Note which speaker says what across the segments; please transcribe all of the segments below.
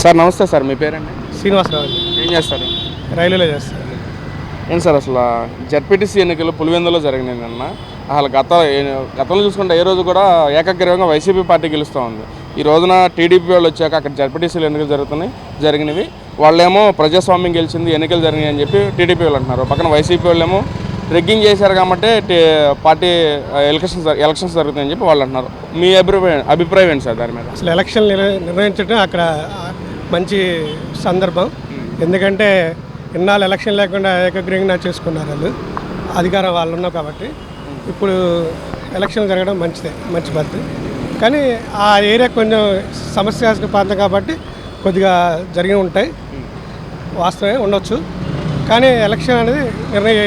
Speaker 1: Sir నమస్తే sir మీ పేరండి?
Speaker 2: శ్రీనివాసరావు అండి.
Speaker 1: ఏం చేస్తారు?
Speaker 2: రైల్వేలో చేస్తారు.
Speaker 1: ఏం సార్ అసలు జడ్పీటీసీ ఎన్నికలు పులివెందులో జరిగినాయి నిన్న. అసలు గత గతంలో చూసుకుంటే ఏ రోజు కూడా ఏకగ్రీవంగా వైసీపీ పార్టీ గెలుస్తూ ఉంది. ఈ రోజున టీడీపీ వాళ్ళు వచ్చాక అక్కడ జడ్పీటీసీలు ఎన్నికలు జరుగుతున్నాయి జరిగినవి. వాళ్ళేమో ప్రజాస్వామ్యం గెలిచింది ఎన్నికలు జరిగినాయి అని చెప్పి టీడీపీ వాళ్ళు అంటున్నారు. పక్కన వైసీపీ వాళ్ళేమో రెగ్గింగ్ చేశారు కాబట్టి పార్టీ ఎలక్షన్స్ ఎలక్షన్స్ జరుగుతాయని చెప్పి వాళ్ళు అంటున్నారు. మీ అభిప్రాయం అభిప్రాయం ఏంటి సార్ దాని మీద?
Speaker 2: అసలు ఎలక్షన్ నిర్వహించడం అక్కడ మంచి సందర్భం. ఎందుకంటే ఇన్నాళ్ళు ఎలక్షన్ లేకుండా ఏకగ్రీవంగా చేసుకున్నారు వాళ్ళు. అధికారం వాళ్ళు ఉన్నాం కాబట్టి ఇప్పుడు ఎలక్షన్ జరగడం మంచిదే మంచి పద్ధతి. కానీ ఆ ఏరియా కొంచెం సమస్యాస్పద ప్రాంతం కాబట్టి కొద్దిగా జరిగి ఉంటాయి. వాస్తవమే ఉండొచ్చు. కానీ ఎలక్షన్ అనేది నిర్ణయ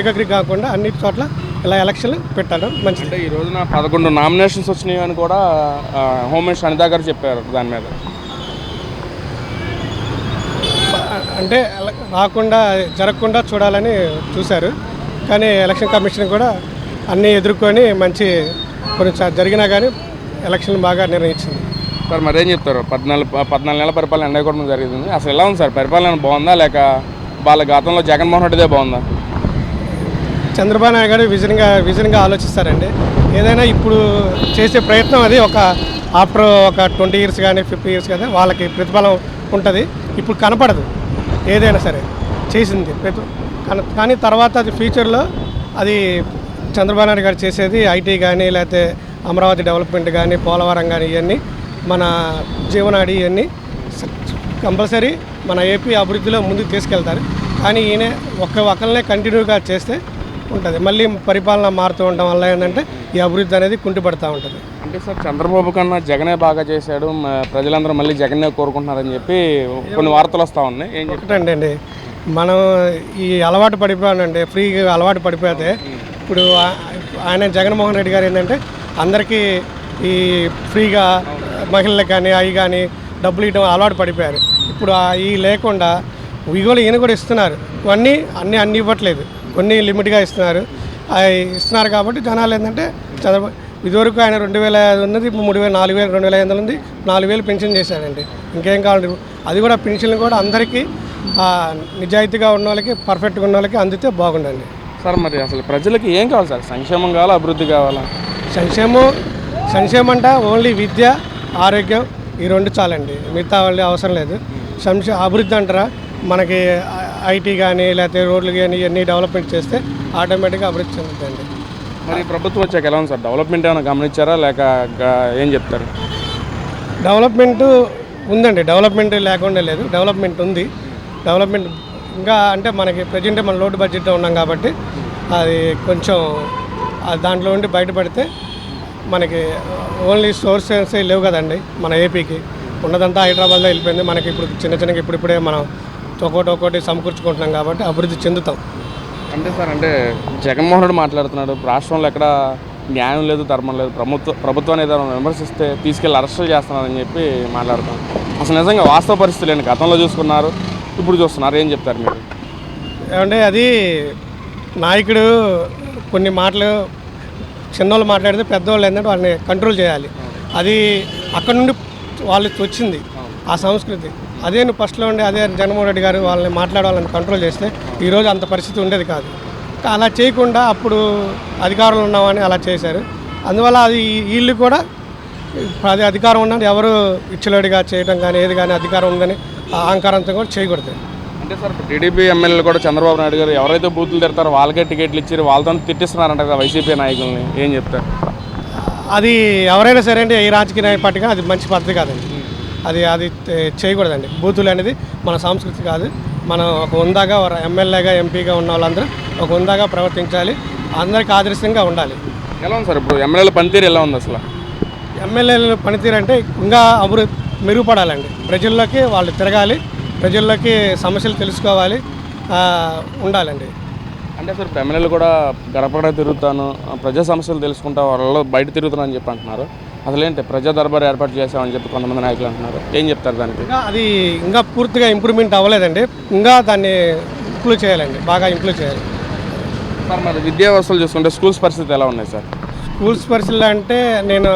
Speaker 2: ఏకగ్రీ కాకుండా అన్ని చోట్ల ఇలా ఎలక్షన్లు పెట్టడం మంచిది.
Speaker 1: ఈ రోజున పదకొండు నామినేషన్స్ వచ్చినాయి అని కూడా హోమేష్ హోమ్ మినిస్టర్ అనితా గారు చెప్పారు దాని మీద.
Speaker 2: అంటే రాకుండా జరగకుండా చూడాలని చూశారు. కానీ ఎలక్షన్ కమిషన్ కూడా అన్నీ ఎదుర్కొని మంచి కొన్ని చ- జరిగినా కానీ ఎలక్షన్ బాగా నిర్ణయించింది.
Speaker 1: సార్ మరేం చెప్తారు? పద్నాలుగు పద్నాలుగు నెలల పరిపాలన ఎండకూడడం జరిగింది. అసలు ఎలా ఉంది సార్? పరిపాలన బాగుందా? లేక వాళ్ళ గతంలో జగన్మోహన్ రెడ్డిదే బాగుందా?
Speaker 2: చంద్రబాబు నాయుడు గారు విజన్గా విజన్గా ఆలోచిస్తారండి. ఏదైనా ఇప్పుడు చేసే ప్రయత్నం అది ఒక ఆఫ్టర్ ఒక ట్వంటీ ఇయర్స్ కానీ ఫిఫ్టీ ఇయర్స్ కానీ వాళ్ళకి ప్రతిఫలం ఉంటుంది. ఇప్పుడు కనపడదు. ఏదైనా సరే చేసింది. కానీ తర్వాత అది ఫ్యూచర్లో అది చంద్రబాబు నాయుడు గారు చేసేది ఐటీ కానీ లేకపోతే అమరావతి డెవలప్మెంట్ కానీ పోలవరం కానీ ఇవన్నీ మన జీవనాడి ఇవన్నీ కంపల్సరీ మన ఏపీ అభివృద్ధిలో ముందుకు తీసుకెళ్తారు. కానీ ఈయన ఒక్క ఒకరినే కంటిన్యూగా చేస్తే ఉంటుంది. మళ్ళీ పరిపాలన మారుతూ ఉండడం వల్ల ఏంటంటే ఈ అభివృద్ధి అనేది కుంటుపడుతూ ఉంటుంది.
Speaker 1: అంటే సార్ చంద్రబాబు కన్నా జగనే బాగా చేశాడు ప్రజలందరూ మళ్ళీ జగన్నే కోరుకుంటున్నారని చెప్పి కొన్ని వార్తలు వస్తూ ఉన్నాయి.
Speaker 2: ఒకటండి అండి. మనం ఈ అలవాటు పడిపోయానండి ఫ్రీగా అలవాటు పడిపోతే ఇప్పుడు ఆయన జగన్మోహన్ రెడ్డి గారు ఏంటంటే అందరికీ ఈ ఫ్రీగా మహిళలకు కానీ అవి కానీ డబ్బులు ఇవ్వడం అలవాటు పడిపోయారు. ఇప్పుడు ఈ లేకుండా ఇవి కూడా ఈయన కూడా ఇస్తున్నారు. ఇవన్నీ అన్నీ అన్ని ఇవ్వట్లేదు. కొన్ని లిమిట్గా ఇస్తున్నారు. అవి ఇస్తున్నారు కాబట్టి జనాలు ఏంటంటే చంద్రబాబు ఇదివరకు ఆయన రెండు వేల ఐదు ఉన్నది ఇప్పుడు మూడు వేల నాలుగు వేలు రెండు వేల ఐదు వందలు ఉంది నాలుగు వేలు పెన్షన్ చేశాడండి ఇంకేం కావాలి? అది కూడా పెన్షన్ కూడా అందరికీ నిజాయితీగా ఉన్న వాళ్ళకి పర్ఫెక్ట్గా ఉన్న వాళ్ళకి అందితే బాగుండండి.
Speaker 1: సార్ మరి అసలు ప్రజలకి ఏం కావాలి సార్? సంక్షేమం కావాలా అభివృద్ధి కావాలా?
Speaker 2: సంక్షేమం సంక్షేమం అంటే ఓన్లీ విద్య ఆరోగ్యం ఈ రెండు చాలండి. మిగతా వాళ్ళు అవసరం లేదు. సంక్షే అభివృద్ధి అంటారా? మనకి ఐటీ కానీ లేకపోతే రోడ్లు కానీ ఇవన్నీ డెవలప్మెంట్ చేస్తే ఆటోమేటిక్గా అభివృద్ధి చెందుతుంది
Speaker 1: మరి ప్రభుత్వం వచ్చాక ఎలా ఉంది సార్? డెవలప్మెంట్ ఏమైనా గమనించారా? లేక ఏం చెప్తారు?
Speaker 2: డెవలప్మెంట్ ఉందండి. డెవలప్మెంట్ లేకుండా లేదు. డెవలప్మెంట్ ఉంది. డెవలప్మెంట్ ఇంకా అంటే మనకి ప్రజెంట్ మన లోటు బడ్జెట్లో ఉన్నాం కాబట్టి అది కొంచెం దాంట్లో ఉండి బయటపడితే మనకి ఓన్లీ సోర్సెస్ లేవు కదండి మన ఏపీకి. ఉన్నదంతా హైదరాబాద్లో వెళ్ళిపోయింది. మనకి ఇప్పుడు చిన్న చిన్నగా ఇప్పుడిప్పుడే మనం ఒక్కోటి ఒక్కోటి సమకూర్చుకుంటున్నాం కాబట్టి అభివృద్ధి చెందుతాం.
Speaker 1: అంటే సార్ అంటే జగన్మోహన్ రెడ్డి మాట్లాడుతున్నాడు రాష్ట్రంలో ఎక్కడ న్యాయం లేదు ధర్మం లేదు ప్రభుత్వ ప్రభుత్వాన్ని ఏదైనా విమర్శిస్తే తీసుకెళ్ళి అరెస్టులు చేస్తున్నారని చెప్పి మాట్లాడుతాం అసలు నిజంగా వాస్తవ పరిస్థితులు ఏంటి? గతంలో చూసుకున్నారు ఇప్పుడు చూస్తున్నారు ఏం చెప్తారు మీరు?
Speaker 2: ఏమంటే అది నాయకుడు కొన్ని మాటలు చిన్నోళ్ళు మాట్లాడితే పెద్దవాళ్ళు ఏంటంటే వాళ్ళని కంట్రోల్ చేయాలి. అది అక్కడ నుండి వాళ్ళకి వచ్చింది ఆ సంస్కృతి. అదే నువ్వు ఫస్ట్లో ఉండి అదే జగన్మోహన్ రెడ్డి గారు వాళ్ళని మాట్లాడాలని కంట్రోల్ చేస్తే ఈరోజు అంత పరిస్థితి ఉండేది కాదు. అలా చేయకుండా అప్పుడు అధికారంలో ఉన్నామని అలా చేశారు. అందువల్ల అది వీళ్ళు కూడా అది అధికారం ఉన్నది ఎవరు ఇచ్చలేడిగా చేయడం కానీ ఏది కానీ అధికారం ఉందని అహంకారంతో కూడా చేయకూడదు.
Speaker 1: అంటే సార్ టీడీపీ ఎమ్మెల్యేలు కూడా చంద్రబాబు నాయుడు గారు ఎవరైతే బూతులు తిడతారో వాళ్ళకే టికెట్లు ఇచ్చారు వాళ్ళతో తిట్టిస్తున్నారంట కదా వైసీపీ నాయకుల్ని. ఏం చెప్తారు?
Speaker 2: అది ఎవరైనా సరే అంటే ఈ రాజకీయ పార్టీగా అది మంచి పద్ధతి కాదండి. అది అది చేయకూడదండి. బూతులు అనేది మన సంస్కృతి కాదు. మనం ఒక ఉందాగా ఎమ్మెల్యేగా ఎంపీగా ఉన్న వాళ్ళందరూ ఒక ఉందాగా ప్రవర్తించాలి. అందరికీ ఆదర్శంగా ఉండాలి.
Speaker 1: ఎలా ఉంది సార్ ఇప్పుడు ఎమ్మెల్యేల పనితీరు ఎలా ఉంది అసలు?
Speaker 2: ఎమ్మెల్యేల పనితీరు అంటే ఇంకా అభివృద్ధి మెరుగుపడాలండి. ప్రజల్లోకి వాళ్ళు తిరగాలి. ప్రజల్లోకి సమస్యలు తెలుసుకోవాలి. ఉండాలండి.
Speaker 1: అంటే సార్ ఇప్పుడు ఎమ్మెల్యేలు కూడా గడప గడప తిరుగుతాను. ప్రజా సమస్యలు తెలుసుకుంటా వాళ్ళలో బయట తిరుగుతాను అని చెప్పి అంటున్నారు. అసలు ఏంటి ప్రజా దర్బార్ ఏర్పాటు చేసామని చెప్పి కొంతమంది నాయకులు అంటున్నారు. ఏం చెప్తారు దానికి?
Speaker 2: అది ఇంకా పూర్తిగా ఇంప్రూవ్మెంట్ అవ్వలేదండి. ఇంకా దాన్ని ఇంప్రూవ్ చేయాలండి. బాగా ఇంప్రూవ్ చేయాలి.
Speaker 1: సార్ మరి విద్యా వ్యవస్థలు చూసుకుంటే స్కూల్స్ పరిస్థితి ఎలా ఉన్నాయి సార్?
Speaker 2: స్కూల్స్ పరిస్థితులు అంటే నేను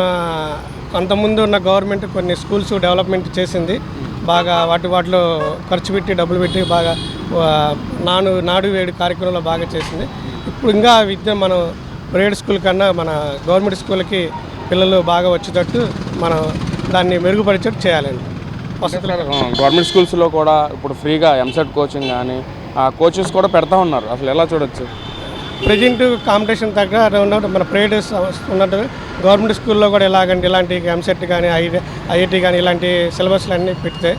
Speaker 2: అంతకుముందు ఉన్న గవర్నమెంట్ కొన్ని స్కూల్స్ డెవలప్మెంట్ చేసింది. బాగా వాటి వాటిలో ఖర్చు పెట్టి డబ్బులు పెట్టి బాగా నాను నాడు వేడి కార్యక్రమంలో బాగా చేసింది. ఇప్పుడు ఇంకా విద్య మనం ప్రైవేట్ స్కూల్ కన్నా మన గవర్నమెంట్ స్కూల్కి పిల్లలు బాగా వచ్చేటట్టు మనం దాన్ని మెరుగుపరిచేట్టు చేయాలండి. వసతులు
Speaker 1: గవర్నమెంట్ స్కూల్స్లో కూడా ఇప్పుడు ఫ్రీగా ఎంసెట్ కోచింగ్ కానీ ఆ కోచెస్ కూడా పెడతా ఉన్నారు. అసలు ఎలా చూడొచ్చు?
Speaker 2: ప్రజెంట్ కాంపిటీషన్ తగ్గ ఉన్నట్టు మన ప్రైవేట్ ఉన్నట్టు గవర్నమెంట్ స్కూల్లో కూడా ఇలాగంటే ఇలాంటి ఎంసెట్ కానీ ఐ ఐఐటి కానీ ఇలాంటి సిలబస్లు అన్నీ పెడితే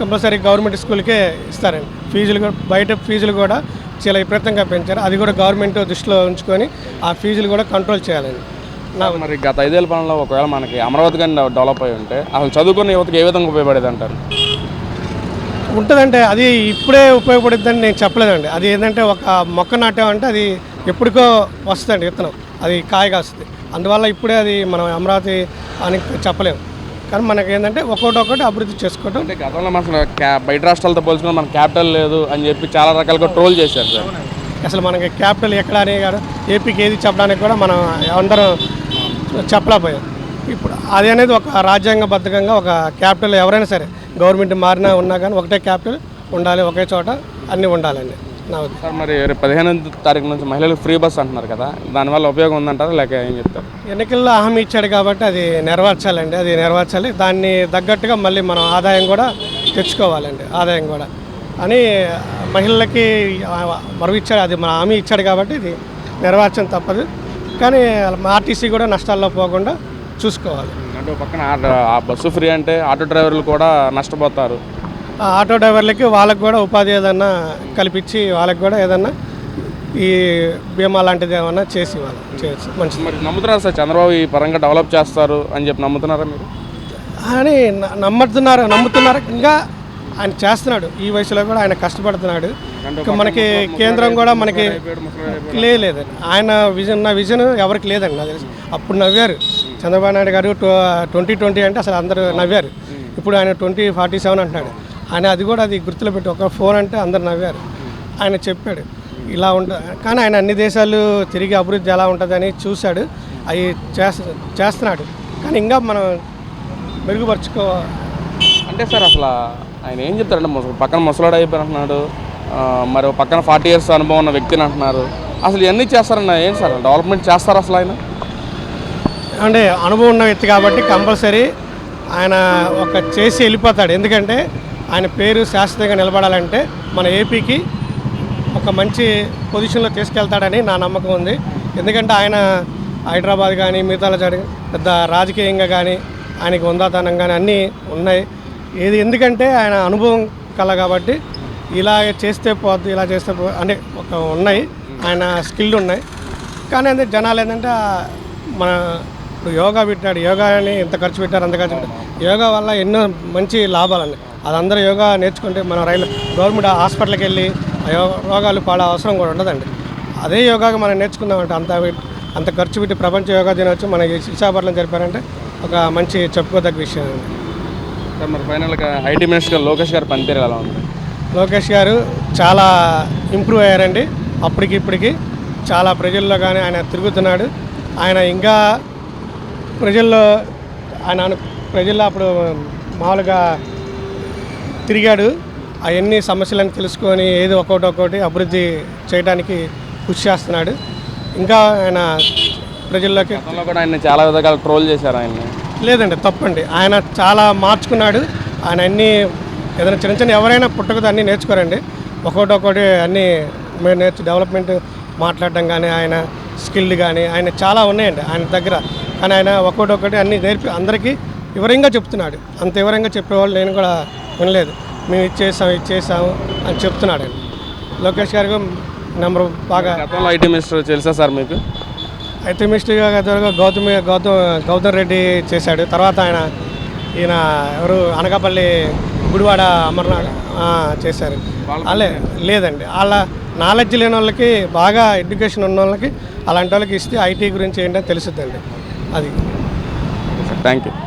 Speaker 2: కంపల్సరీ గవర్నమెంట్ స్కూల్కే ఇస్తారండి. ఫీజులు కూడా బయట ఫీజులు కూడా చాలా విపరీతంగా పెంచారు. అది కూడా గవర్నమెంట్ దృష్టిలో ఉంచుకొని ఆ ఫీజులు కూడా కంట్రోల్ చేయాలండి.
Speaker 1: మరి గత ఐదేళ్ళ పాలనలో ఒకవేళ మనకి అమరావతి కానీ డెవలప్ అయి ఉంటే అసలు చదువుకున్న యువతకి ఏ విధంగా ఉపయోగపడేది అంటారు?
Speaker 2: ఉంటుందంటే అది ఇప్పుడే ఉపయోగపడుద్దని నేను చెప్పలేదండి. అది ఏంటంటే ఒక మొక్క నాటామంటే అది ఎప్పటికో వస్తుందండి విత్తనం. అది కాయ కాస్తుంది అందువల్ల ఇప్పుడే అది మనం అమరావతి అని చెప్పలేము కానీ మనకి ఏంటంటే ఒక్కొక్కటి ఒక్కటి అభివృద్ధి చేసుకోవటం
Speaker 1: అంటే గతంలో మన బయట రాష్ట్రాలతో పోల్చుకుని మన క్యాపిటల్ లేదు అని చెప్పి చాలా రకాలుగా ట్రోల్ చేశారు సార్.
Speaker 2: అసలు మనకి క్యాపిటల్ ఎక్కడ అని కాదు ఏపీకి ఏది చెప్పడానికి కూడా మనం అందరం చెప్పలేకపోయాం ఇప్పుడు అది అనేది ఒక రాజ్యాంగబద్ధంగా ఒక క్యాపిటల్ ఎవరైనా సరే గవర్నమెంట్ మారినా ఉన్నా కానీ ఒకటే క్యాపిటల్ ఉండాలి ఒకే చోట అన్నీ ఉండాలండి. నా
Speaker 1: సార్ మరి పదిహేను తారీఖు నుంచి మహిళలకు ఫ్రీ బస్ అంటున్నారు కదా దానివల్ల ఉపయోగం ఉందంటారా లేక ఏం చెప్తారు?
Speaker 2: ఎన్నికల్లో హామీ ఇచ్చాడు కాబట్టి అది నెరవేర్చాలండి అది నెరవేర్చాలి. దాన్ని తగ్గట్టుగా మళ్ళీ మనం ఆదాయం కూడా తెచ్చుకోవాలండి ఆదాయం కూడా. అని మహిళలకి మరువు ఇచ్చాడు అది మన హామీ ఇచ్చాడు కాబట్టి ఇది నెరవేర్చడం తప్పదు. కానీ ఆర్టీసీ కూడా నష్టాల్లో పోకుండా చూసుకోవాలి.
Speaker 1: అంటే పక్కన బస్సు ఫ్రీ అంటే ఆటో డ్రైవర్లు కూడా నష్టపోతారు.
Speaker 2: ఆ ఆటో డ్రైవర్లకి వాళ్ళకి కూడా ఉపాధి ఏదన్నా కల్పించి వాళ్ళకి కూడా ఏదన్నా ఈ బీమా లాంటిది ఏమన్నా చేసి వాళ్ళు చేయొచ్చు. మంచిది.
Speaker 1: మరి నమ్ముతున్నారు సార్? చంద్రబాబు ఈ పరంగా డెవలప్ చేస్తారు అని చెప్పి నమ్ముతున్నారా మీరు?
Speaker 2: అని నమ్ముతున్నారు నమ్ముతున్నారు. ఇంకా ఆయన చేస్తున్నాడు. ఈ వయసులో కూడా ఆయన కష్టపడుతున్నాడు. ఇంకా మనకి కేంద్రం కూడా మనకి లేదండి ఆయన విజన్ నా విజన్ ఎవరికి లేదండి నాకు తెలిసి. అప్పుడు నవ్వారు. చంద్రబాబు నాయుడు గారు ట్వంటీ ట్వంటీ అంటే అసలు అందరూ నవ్వారు. ఇప్పుడు ఆయన ట్వంటీ ఫార్టీ సెవెన్ అంటున్నాడు. ఆయన అది కూడా అది గుర్తులో పెట్టి ఒక ఫోన్ అంటే అందరు నవ్వారు. ఆయన చెప్పాడు. ఇలా ఉండ కానీ ఆయన అన్ని దేశాలు తిరిగి అభివృద్ధి ఎలా ఉంటుందని చూశాడు. అవి చేస్త చేస్తున్నాడు. కానీ ఇంకా మనం మెరుగుపరుచుకో
Speaker 1: అంటే సార్ అసలు ఆయన ఏం చెప్తారంటే ముసలి పక్కన ముసలాడు అయిపోయి అంటున్నాడు. మరి పక్కన ఫార్టీ ఇయర్స్ అనుభవం ఉన్న వ్యక్తిని అంటున్నారు. అసలు ఇవన్నీ చేస్తారన్న ఏం సార్? డెవలప్మెంట్ చేస్తారు అసలు ఆయన?
Speaker 2: అంటే అనుభవం ఉన్న వ్యక్తి కాబట్టి కంపల్సరీ ఆయన ఒక చేసి వెళ్ళిపోతాడు. ఎందుకంటే ఆయన పేరు శాశ్వతంగా నిలబడాలంటే మన ఏపీకి ఒక మంచి పొజిషన్లో తీసుకెళ్తాడని నా నమ్మకం ఉంది. ఎందుకంటే ఆయన హైదరాబాద్ కానీ మిగతా చోట పెద్ద రాజకీయంగా కానీ ఆయనకి ఉందాతనం కానీ అన్నీ ఉన్నాయి. ఏది ఎందుకంటే ఆయన అనుభవం కల కాబట్టి ఇలా చేస్తే పోద్ది ఇలా చేస్తే పో అంటే ఒక ఉన్నాయి ఆయన స్కిల్ ఉన్నాయి. కానీ అంటే జనాలు ఏంటంటే మన ఇప్పుడు యోగా పెట్టాడు యోగాని ఎంత ఖర్చు పెట్టారు అంత ఖర్చు పెట్టారు. యోగా వల్ల ఎన్నో మంచి లాభాలు అది అందరూ యోగా నేర్చుకుంటే మన రైలు గవర్నమెంట్ హాస్పిటల్కి వెళ్ళి ఆ యో- రోగాలు పాడే అవసరం కూడా ఉండదండి. అదే యోగాగా మనం నేర్చుకుందామంటే అంత అంత ఖర్చు పెట్టి ప్రపంచ యోగా దినోత్సవం మనకి విశాఖపట్నం జరిపారంటే ఒక మంచి చెప్పుకోదగ్గ విషయం అండి.
Speaker 1: సార్ మరి ఫైనల్గా ఐటీ మినిస్టర్ లోకేష్ గారి పనితీరు ఎలా ఉంది?
Speaker 2: లోకేష్ గారు చాలా ఇంప్రూవ్ అయ్యారండి. అప్పటికి ఇప్పటికి చాలా ప్రజల్లో కానీ ఆయన తిరుగుతున్నాడు. ఆయన ఇంకా ప్రజల్లో ఆయన ప్రజల్లో అప్పుడు మామూలుగా తిరిగాడు. అవన్నీ సమస్యలను తెలుసుకొని ఏది ఒక్కొక్కటి ఒక్కొక్కటి అభివృద్ధి చేయడానికి కృషి చేస్తున్నాడు. ఇంకా ఆయన ప్రజల్లోకి
Speaker 1: కూడా ఆయన చాలా విధాలుగా ట్రోల్ చేశారు ఆయన్ని.
Speaker 2: లేదండి తప్పండి. ఆయన చాలా మార్చుకున్నాడు. ఆయన అన్నీ ఏదైనా చిన్న చిన్న ఎవరైనా పుట్టకతో అన్నీ నేర్చుకోరండి. ఒకటి ఒకటి అన్నీ మేము నేర్చు డెవలప్మెంట్ మాట్లాడడం కానీ ఆయన స్కిల్ కానీ ఆయన చాలా ఉన్నాయండి ఆయన దగ్గర. కానీ ఆయన ఒకటి ఒక్కటి అన్నీ నేర్పి అందరికీ వివరంగా చెప్తున్నాడు. అంత వివరంగా చెప్పేవాళ్ళు నేను కూడా వినలేదు. మేము ఇచ్చేసాం ఇచ్చేసాము అని చెప్తున్నాడు లోకేష్ గారికి నెంబర్ బాగా
Speaker 1: ఐటీ మినిస్టర్ తెలుసా సార్ మీకు?
Speaker 2: అయితే త్వరగా గౌతమ్ గౌతమ్ గౌతమ్ రెడ్డి చేశాడు. తర్వాత ఆయన ఈయన ఎవరు? అనకాపల్లి గుడివాడ అమర్నాథ్ చేశారు. అలే లేదండి. వాళ్ళ నాలెడ్జ్ లేని వాళ్ళకి బాగా ఎడ్యుకేషన్ ఉన్న వాళ్ళకి అలాంటి వాళ్ళకి ఇస్తే ఐటీ గురించి ఏంటో తెలుసుద్దండి. అది.
Speaker 1: Thank you